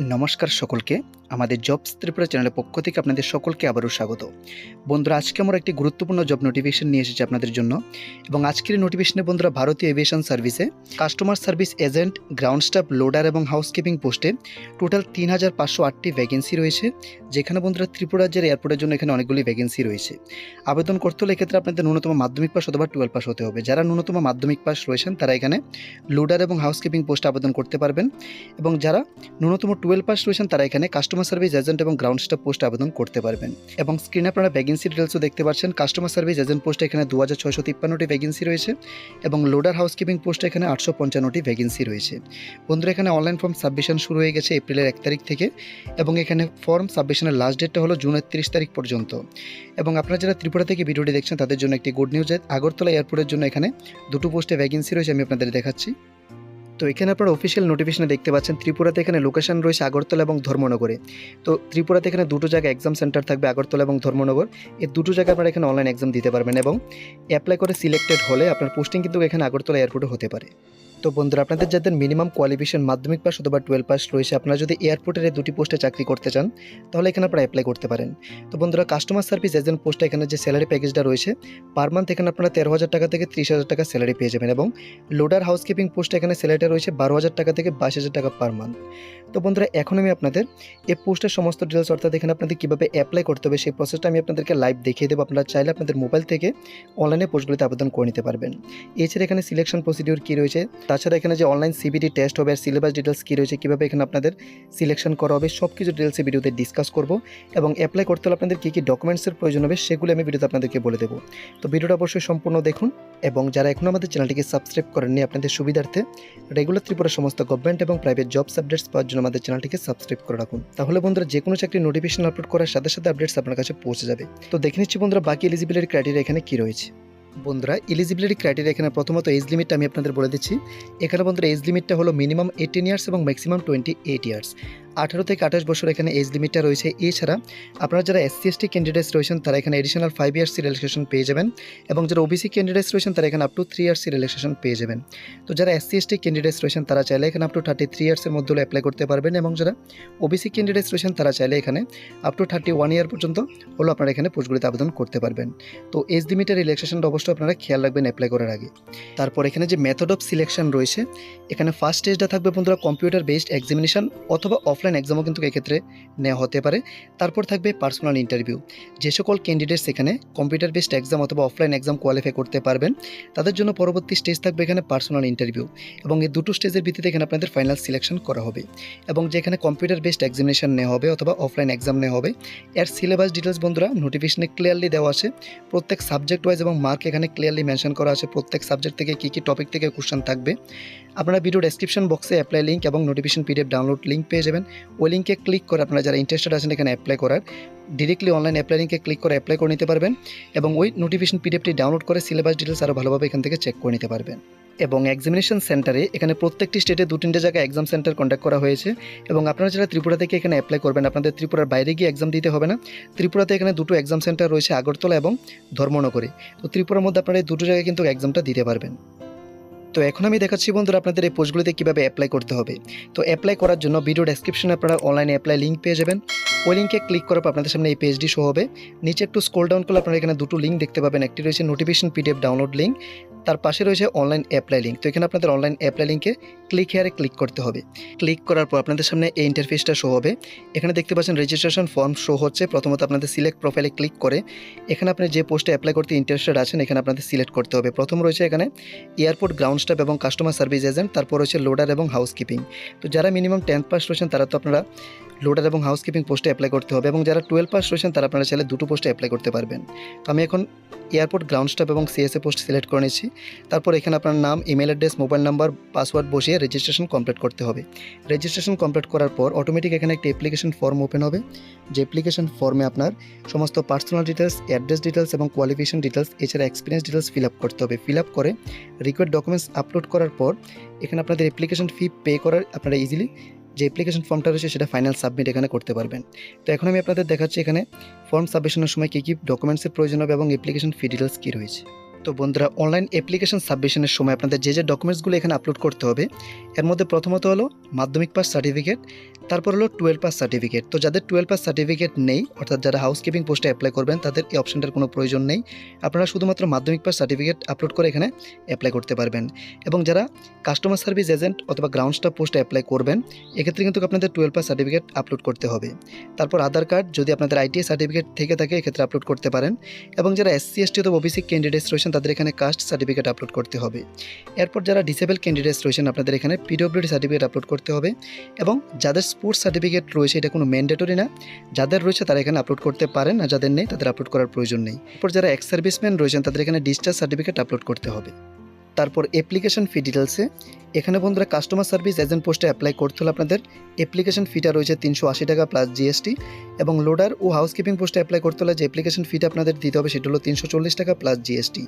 নমস্কার সকলকে। আমাদের জবস ত্রিপুরা চ্যানেলের পক্ষ থেকে আপনাদের সকলকে আবারও স্বাগত। বন্ধুরা, আজকে আমরা একটি গুরুত্বপূর্ণ জব নোটিফিকেশন নিয়ে এসেছি আপনাদের জন্য এবং আজকের নোটিফিকেশনে বন্ধুরা ভারতীয় এভিয়েশন সার্ভিসে customer service agent ground staff loader এবং হাউসকিপিং পোস্টে টোটাল তিন হাজার পাঁচশো আটটি ভ্যাকেন্সি রয়েছে, যেখানে বন্ধুরা ত্রিপুরা রাজ্যের এয়ারপোর্টের জন্য এখানে অনেকগুলি ভ্যাকেন্সি রয়েছে। আবেদন করতে হলে এক্ষেত্রে আপনাদের ন্যূনতম মাধ্যমিক পাস অথবা টুয়েলভ পাস হতে হবে। যারা ন্যূনতম মাধ্যমিক পাস রয়েছেন, তারা এখানে লোডার এবং হাউসকিপিং পোস্টে আবেদন করতে পারবেন এবং যারা ন্যূনতম টুয়েলভ পাস রয়েছেন, তারা এখানে কাস্টমার সার্ভিস এজেন্ট এবং গ্রাউন্ড স্টাফ পোস্টে আবেদন করতে পারবেন। এবং স্ক্রিনে আপনারা ভ্যাকেন্সি ডিটেলসও দেখতে পাচ্ছেন কাস্টমার সার্ভিস এজেন্ট পোস্টে এখানে দু হাজার ছয়শো তিপ্পান্নটি ভ্যাকেন্সি রয়েছে এবং লোডার হাউসকিপিং পোস্টে এখানে আটশো পঞ্চান্নটি ভ্যাকেন্সি রয়েছে। বন্ধুরা, এখানে অনলাইন ফর্ম সাবমিশন শুরু হয়ে গেছে এপ্রিলের এক তারিখ থেকে এবং এখানে ফর্ম সাবমিশনের লাস্ট ডেটটা হলো জুনের তিরিশ তারিখ পর্যন্ত। এবং আপনারা যারা ত্রিপুরা থেকে ভিডিওটি দেখছেন, তাদের জন্য একটি গুড নিউজ আগরতলা এয়ারপোর্টের জন্য এখানে দুটো পোস্টে ভ্যাকেন্সি রয়েছে, আমি আপনাদের দেখাচ্ছি। তো এখানে আপনারা অফিসিয়াল নোটিফিকেশনে দেখতে পাচ্ছেন, ত্রিপুরাতে এখানে লোকেশন রয়েছে আগরতলা এবং ধর্মনগরে। তো ত্রিপুরাতে এখানে দুটো জায়গায় এক্সাম সেন্টার থাকবে আগরতলা এবং ধর্মনগর। এই দুটো জায়গায় আপনারা এখানে অনলাইন এক্সাম দিতে পারবেন এবং অ্যাপ্লাই করে সিলেক্টেড হলে আপনার পোস্টিং কিন্তু এখানে আগরতলা এয়ারপোর্টে হতে পারে। তো বন্ধুরা, আপনাদের যাদের মিনিমাম কোয়ালিফিকেশন মাধ্যমিক পাস অথবা টুয়েলভ পাস রয়েছে, আপনারা যদি এয়ারপোর্টের এই দুটি পোস্টে চাকরি করতে চান, তাহলে এখানে আপনারা অ্যাপ্লাই করতে পারেন। তো বন্ধুরা কাস্টমার সার্ভিস এজেন্ট পোস্টে এখানে যে স্যালারি প্যাকেজটা রয়েছে পার মান্থ এখানে আপনারা তেরো হাজার টাকা থেকে ত্রিশ হাজার টাকা স্যালারি পেয়ে যাবেন এবং লোডার হাউসকিপিং পোস্টে এখানে স্যালারিটা রয়েছে বারো হাজার টাকা থেকে বাইশ হাজার টাকা পার মান্থ তো বন্ধুরা, এখন আমি আপনাদের এই পোস্টের সমস্ত ডিটেলস অর্থাৎ এখানে আপনাদের কীভাবে অ্যাপ্লাই করতে হবে, সেই প্রসেসটা আমি আপনাদেরকে লাইভ দেখিয়ে দেবো। আপনারা চাইলে আপনাদের মোবাইল থেকে অনলাইনে পোস্টগুলিতে আবেদন করে নিতে পারবেন। এছাড়া এখানে সিলেকশন প্রসিডিউর কী রয়েছে তাছাড়া এখানে যে অনলাইন সিবিটি টেস্ট হবে আর সিলেবাস ডিটেলস কী রয়েছে, কীভাবে এখানে আপনাদের সিলেকশন করা হবে সব কিছু ডিটেলস ভিডিওতে ডিসকাস করব এবং অ্যাপ্লাই করতে হলে আপনাদের কী কী ডকুমেন্টসের প্রয়োজন হবে, সেগুলো আমি ভিডিওতে আপনাদেরকে বলে দেবো। তো ভিডিওটা অবশ্যই সম্পূর্ণ দেখুন এবং যারা এখনও আমাদের চ্যানেলটিকে সাবস্ক্রাইব করেননি, আপনাদের সুবিধার্থে রেগুলার ত্রিপুরা সমস্ত গভর্নমেন্ট এবং প্রাইভেট জবস আপডেটস পাওয়ার জন্য আমাদের চ্যানেলটিকে সাবস্ক্রাইব করে রাখুন। তাহলে বন্ধুরা যে কোনো চাকরির নোটিফিকেশন আপলোড করার সাথে সাথে আপডেটস আপনার কাছে পৌঁছে যাবে। তো দেখে নিচ্ছি বন্ধুরা, বাকি এলিজিবিলিটি ক্রাইটেরিয়া এখানে কী রয়েছে। বন্ধুরা এলিজিবিলিটি ক্রাইটেরিয়া এখানে প্রথমত এজ লিমিটটা আমি আপনাদের বলে দিচ্ছি। এখানে বন্ধুরা এজ লিমিটটা হলো মিনিমাম এইটিন ইয়ার্স এবং ম্যাক্সিমাম টোয়েন্টি এইট ইয়ার্স আঠারো থেকে আঠাশ বছর এখানে এজ লিমিটটা রয়েছে। এছাড়া আপনারা যারা এসসি এসটি ক্যান্ডিডেটস রয়েছেন, তারা এখানে এডিশনাল ফাইভ ইয়ার্স রিল্যাক্সেশন পেয়ে যাবেন এবং যারা ওবিসি ক্যান্ডিডেটস রয়েছেন, তারা এখানে up to three years relaxation পেয়ে যাবেন। তো যারা এসসি এসটি ক্যান্ডিডেটস রয়েছেন, তারা চাইলে এখানে আপ টু থার্টি থ্রি ইয়ার্সের মধ্যে অ্যাপ্লাই করতে পারবেন এবং যারা ওবিসি ক্যান্ডিডেটস রয়েছেন, তারা চাইলে এখানে up to thirty one year পর্যন্ত হলো আপনারা এখানে পোস্টগুলিতে আবেদন করতে পারবেন। তো এজ লিমিটের রিল্যাক্সেশনটা অবশ্যই আপনারা খেয়াল রাখবেন অ্যাপ্লাই করার আগে। তারপর এখানে যে মেথড অফ সিলেকশন রয়েছে, এখানে ফার্স্ট স্টেজটা থাকবে বন্ধুরা কম্পিউটার বেসড এক্সামিনেশন অথবা অফলাইন এক্সামও কিন্তু এক্ষেত্রে নেওয়া হতে পারে। তারপর থাকবে পার্সোনাল ইন্টারভিউ যে সকল ক্যান্ডিডেটস এখানে কম্পিউটার বেসড এক্সাম অথবা অফলাইন এক্সাম কোয়ালিফাই করতে পারবেন, তাদের জন্য পরবর্তী স্টেজ থাকবে এখানে পার্সোনাল ইন্টারভিউ এবং এই দুটো স্টেজের ভিত্তিতে এখানে আপনাদের ফাইনাল সিলেকশন করা হবে এবং যেখানে কম্পিউটার বেসড এক্সামিনেশন নেওয়া হবে অথবা অফলাইন এক্সাম নেওয়া হবে, এর সিলেবাস ডিটেলস বন্ধুরা নোটিফিকেশনে ক্লিয়ারলি দেওয়া আছে। প্রত্যেক সাবজেক্ট ওয়াইজ এবং মার্ক এখানে ক্লিয়ারলি মেনশন করা আছে। প্রত্যেক সাবজেক্ট থেকে কী কী টপিক থেকে কোশ্চেন থাকবে। আপনারা ভিডিও ডেসক্রিপশন বক্সে অ্যাপ্লাই লিঙ্ক এবং নোটিফিকেশন পিডিএফ ডাউনলোড লিঙ্ক পেয়ে যাবেন। ওই লিঙ্কে ক্লিক করে আপনারা যারা ইন্টারেস্টেড আছেন এখানে অ্যাপ্লাই করার ডিরেক্টলি অনলাইন অ্যাপ্লাই লিঙ্কে ক্লিক করে অ্যাপ্লাই করে নিতে পারবেন এবং ওই নোটিফিকেশন পিডিএফটি ডাউনলোড করে সিলেবাস ডিটেলস আরও ভালোভাবে এখান থেকে চেক করে নিতে পারবেন। এবং এক্সামিনেশন সেন্টারে এখানে প্রত্যেকটি স্টেটে দু তিনটে জায়গায় এক্সাম সেন্টার কন্ডাক্ট করা হয়েছে এবং আপনারা যারা ত্রিপুরা থেকে এখানে অ্যাপ্লাই করবেন, আপনাদের ত্রিপুরার বাইরে গিয়ে এক্সাম দিতে হবে না। ত্রিপুরাতে এখানে দুটো এক্সাম সেন্টার রয়েছে আগরতলা এবং ধর্মনগরে। তো ত্রিপুরার মধ্যে আপনারা এই দুটো জায়গায় কিন্তু এক্সামটা দিতে পারবেন। তো এখন আমি দেখাচ্ছি বন্ধুরা আপনাদের এই পোস্টগুলিতে কীভাবে অ্যাপ্লাই করতে হবে। তো অ্যাপ্লাই করার জন্য ভিডিও ডেসক্রিপশনে আপনারা অনলাইনে অ্যাপ্লাই লিঙ্ক পেয়ে যাবেন। ওই লিঙ্কে ক্লিক করার পর আপনাদের সামনে এই পেজটি শো হবে। নিচে একটু স্কোল ডাউন করলে আপনারা এখানে দুটো লিঙ্ক দেখতে পাবেন। একটি রয়েছে নোটিফিকেশন পিডিএফ ডাউনলোড লিঙ্ক তার পাশে রয়েছে অনলাইন অ্যাপ্লাই লিঙ্ক তো এখানে আপনাদের অনলাইন অ্যাপ্লাই লিঙ্কে ক্লিক হেয়ারে ক্লিক করতে হবে। ক্লিক করার পর আপনাদের সামনে এই ইন্টারফেসটা শো হবে। এখানে দেখতে পাচ্ছেন রেজিস্ট্রেশন ফর্ম শো হচ্ছে। প্রথমত আপনাদের সিলেক্ট প্রোফাইলে ক্লিক করে এখানে আপনি যে পোস্টে অ্যাপ্লাই করতে ইন্টারেস্টেড আছেন, এখানে আপনাদের সিলেক্ট করতে হবে। প্রথম রয়েছে এখানে এয়ারপোর্ট গ্রাউন্ড স্টাফ এবং কাস্টমার সার্ভিস এজেন্ট তারপর রয়েছে লোডার এবং হাউসকিপিং তো যারা মিনিমাম টেন্থ পাস রয়েছেন, তারা তো আপনারা লোডার এবং হাউসকিপিং পোস্টে অ্যাপ্লাই করতে হবে এবং যারা টুয়েলভ পাস রয়েছেন, তারা আপনারা চাইলে দুটো পোস্টে অ্যাপ্লাই করতে পারবেন। তো আমি এখন এয়ারপোর্ট গ্রাউন্ড স্টাফ এবং সিএসএ পোস্ট সিলেক্ট করে নিচ্ছি। তারপর এখানে আপনার নাম email address mobile number password বসিয়ে রেজিস্ট্রেশন কমপ্লিট করতে হবে। রেজিস্ট্রেশন কমপ্লিট করার পর অটোমেটিক এখানে একটি অ্যাপ্লিকেশন ফর্ম ওপেন হবে। যে অ্যাপ্লিকেশন ফর্মে আপনার সমস্ত পার্সোনাল ডিটেলস অ্যাড্রেস ডিটেলস এবং কোয়ালিফিকেশন ডিটেলস এছাড়া এক্সপিরিয়েন্স ডিটেলস ফিল আপ করতে হবে। ফিল আপ করে রিকোয়ার্ড ডকুমেন্টস আপলোড করার পর এখানে আপনাদের অ্যাপ্লিকেশন ফি পে করার আপনারা ইজিলি যে অ্যাপ্লিকেশন ফর্মটা রয়েছে সেটা ফাইনাল সাবমিট এখানে করতে পারবেন। তো এখন আমি আপনাদের দেখাচ্ছি এখানে ফর্ম সাবমিশনের সময় কী কী ডকুমেন্টসের প্রয়োজন হবে এবং অ্যাপ্লিকেশন ফি ডিটেলস কী রয়েছে। তো বন্ধুরা অনলাইন অ্যাপ্লিকেশন সাবমিশনের সময় আপনাদের যে যে ডকুমেন্টসগুলো এখানে আপলোড করতে হবে, এর মধ্যে প্রথমত হলো মাধ্যমিক পাস সার্টিফিকেট তারপর হলো টুয়েলভ পাস সার্টিফিকেট তো যাদের টুয়েলভ পাস সার্টিফিকেট নেই, অর্থাৎ যারা হাউসকিপিং পোস্টে অ্যাপ্লাই করবেন, তাদের এই অপশনটার কোনো প্রয়োজন নেই। আপনারা শুধুমাত্র মাধ্যমিক পাস সার্টিফিকেট আপলোড করে এখানে অ্যাপ্লাই করতে পারবেন। এবং যারা কাস্টমার সার্ভিস এজেন্ট অথবা গ্রাউন্ড স্টাফ পোস্টে অ্যাপ্লাই করবেন, এক্ষেত্রে কিন্তু আপনাদের টুয়েলভ পাস সার্টিফিকেট আপলোড করতে হবে। তারপর আধার কার্ড যদি আপনাদের আইটিআই সার্টিফিকেট থেকে থাকে, এক্ষেত্রে আপলোড করতে পারেন। এবং যারা এসসি এসটি অথবা ওবিসি ক্যান্ডিডেটস রয়েছেন তাদের এখানে কাস্ট সার্টিফিকেট আপলোড করতে হবে। এরপর যারা ডিসেবল ক্যান্ডিডেটস রয়েছেন, আপনাদের এখানে পিডব্লিউডি সার্টিফিকেট আপলোড করতে হবে এবং যাদের স্পোর্টস সার্টিফিকেট রয়েছে, এটা কোনো ম্যান্ডেটরি না, যাদের রয়েছে তারা এখানে আপলোড করতে পারেন না যাদের নেই, তাদের আপলোড করার প্রয়োজন নেই। এরপর যারা এক্স সার্ভিসম্যান রয়েছেন, তাদের এখানে ডিসচার্জ সার্টিফিকেট আপলোড করতে হবে। তারপর অ্যাপ্লিকেশন ফি ডিটেলসে এখানে বন্ধুরা কাস্টমার সার্ভিস এজেন্ট পোস্টে অ্যাপ্লাই করতে হলে আপনাদের অ্যাপ্লিকেশন ফিটা রয়েছে তিনশো আশি টাকা প্লাস জিএসটি এবং লোডার ও হাউসকিপিং পোস্টে অ্যাপ্লাই করতে হলে যে অ্যাপ্লিকেশন ফিটা আপনাদের দিতে হবে সেটা হলো তিনশো চল্লিশ টাকা প্লাস জিএসটি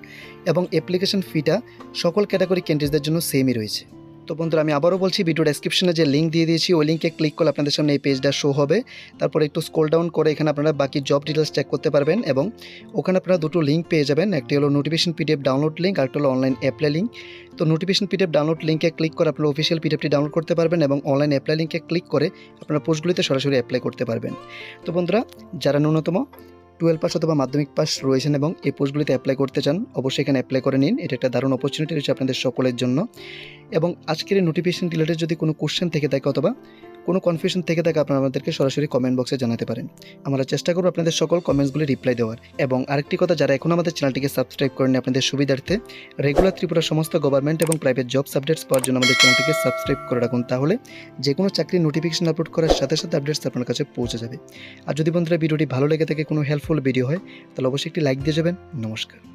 এবং অ্যাপ্লিকেশন ফিটা সকল ক্যাটাগরি ক্যান্ডিডেটদের জন্য সেমই রয়েছে। তো বন্ধুরা, আমি আবারও বলছি ভিডিও ডেসক্রিপশনে যে লিঙ্ক দিয়ে দিয়েছি, ওই লিঙ্কে ক্লিক করলে আপনাদের সামনে এই পেজটা শো হবে। তারপর একটু স্কোল ডাউন করে এখানে আপনারা বাকি জব ডিটেলস চেক করতে পারবেন এবং ওখানে আপনারা দুটো লিঙ্ক পেয়ে যাবেন। একটি হলো নোটিফিকেশন পিডিএফ ডাউনলোড লিঙ্ক আর আরেকটা হলো অনলাইন অ্যাপ্লাই লিঙ্ক তো নোটিফিকেশন পিডিএফ ডাউনলোড লিঙ্কে ক্লিক করে আপনারা অফিসিয়াল পিডিএফটি ডাউনলোড করতে পারবেন এবং অনলাইন অ্যাপ্লাই লিঙ্কে ক্লিক করে আপনারা পোস্টগুলিতে সরাসরি অ্যাপ্লাই করতে পারবেন। তো বন্ধুরা, যারা ন্যূনতম টুয়েলভ পাস অথবা মাধ্যমিক পাস রয়েছেন এবং এই পোস্টগুলিতে অ্যাপ্লাই করতে চান, অবশ্যই এখানে অ্যাপ্লাই করে নিন। এটা একটা দারুণ অপরচুনিটি রয়েছে আপনাদের সকলের জন্য। এবং আজকের এই নোটিফিকেশন রিলেটেড যদি কোনো কোশ্চেন থেকে থাকে অথবা কোনো কনফিউশন থেকে থাকে, আপনারা আমাদেরকে সরাসরি কমেন্ট বক্সে জানাতে পারেন। আমরা চেষ্টা করব আপনাদের সকল কমেন্টসগুলি রিপ্লাই দেওয়ার। এবং আরেকটি কথা, যারা এখন আমাদের চ্যানেলটিকে সাবস্ক্রাইব করেন আপনাদের সুবিধার্থে রেগুলার ত্রিপুরা সমস্ত গভর্নমেন্ট এবং প্রাইভেট জব আপডেটস পাওয়ার জন্য আমাদের চ্যানেলটিকে সাবস্ক্রাইব করে রাখুন, তাহলে যে কোনো চাকরির নোটিফিকেশন আপলোড করার সাথে সাথে আপডেটস আপনার কাছে পৌঁছে যাবে। আর যদি বন্ধুরা ভিডিওটি ভালো লেগে থাকে, কোনো হেল্পফুল ভিডিও হয়, তাহলে অবশ্যই একটি লাইক দিয়ে যাবেন। নমস্কার।